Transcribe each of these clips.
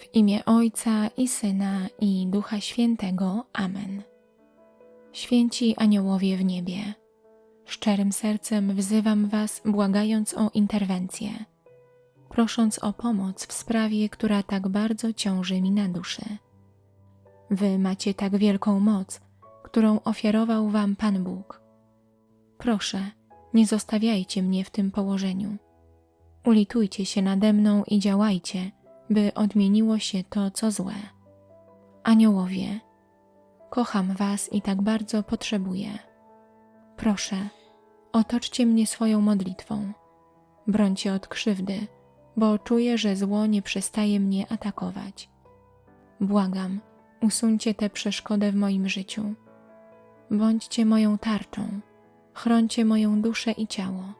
W imię Ojca i Syna i Ducha Świętego. Amen. Święci aniołowie w niebie, szczerym sercem wzywam Was, błagając o interwencję, prosząc o pomoc w sprawie, która tak bardzo ciąży mi na duszy. Wy macie tak wielką moc, którą ofiarował Wam Pan Bóg. Proszę, nie zostawiajcie mnie w tym położeniu. Ulitujcie się nade mną i działajcie, by odmieniło się to, co złe. Aniołowie, kocham Was i tak bardzo potrzebuję. Proszę, otoczcie mnie swoją modlitwą. Brońcie od krzywdy, bo czuję, że zło nie przestaje mnie atakować. Błagam, usuńcie tę przeszkodę w moim życiu. Bądźcie moją tarczą, chroncie moją duszę i ciało.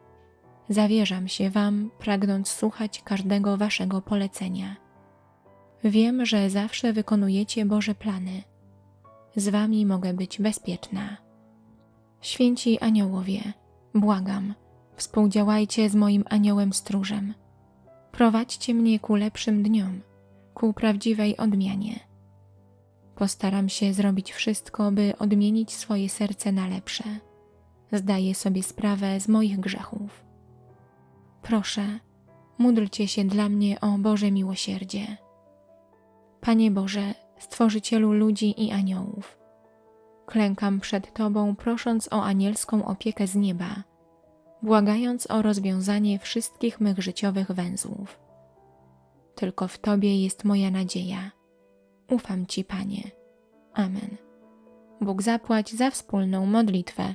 Zawierzam się Wam, pragnąc słuchać każdego Waszego polecenia. Wiem, że zawsze wykonujecie Boże plany. Z Wami mogę być bezpieczna. Święci aniołowie, błagam, współdziałajcie z moim aniołem stróżem. Prowadźcie mnie ku lepszym dniom, ku prawdziwej odmianie. Postaram się zrobić wszystko, by odmienić swoje serce na lepsze. Zdaję sobie sprawę z moich grzechów. Proszę, módlcie się dla mnie o Boże miłosierdzie. Panie Boże, Stworzycielu ludzi i aniołów, klękam przed Tobą, prosząc o anielską opiekę z nieba, błagając o rozwiązanie wszystkich mych życiowych węzłów. Tylko w Tobie jest moja nadzieja. Ufam Ci, Panie. Amen. Bóg zapłać za wspólną modlitwę.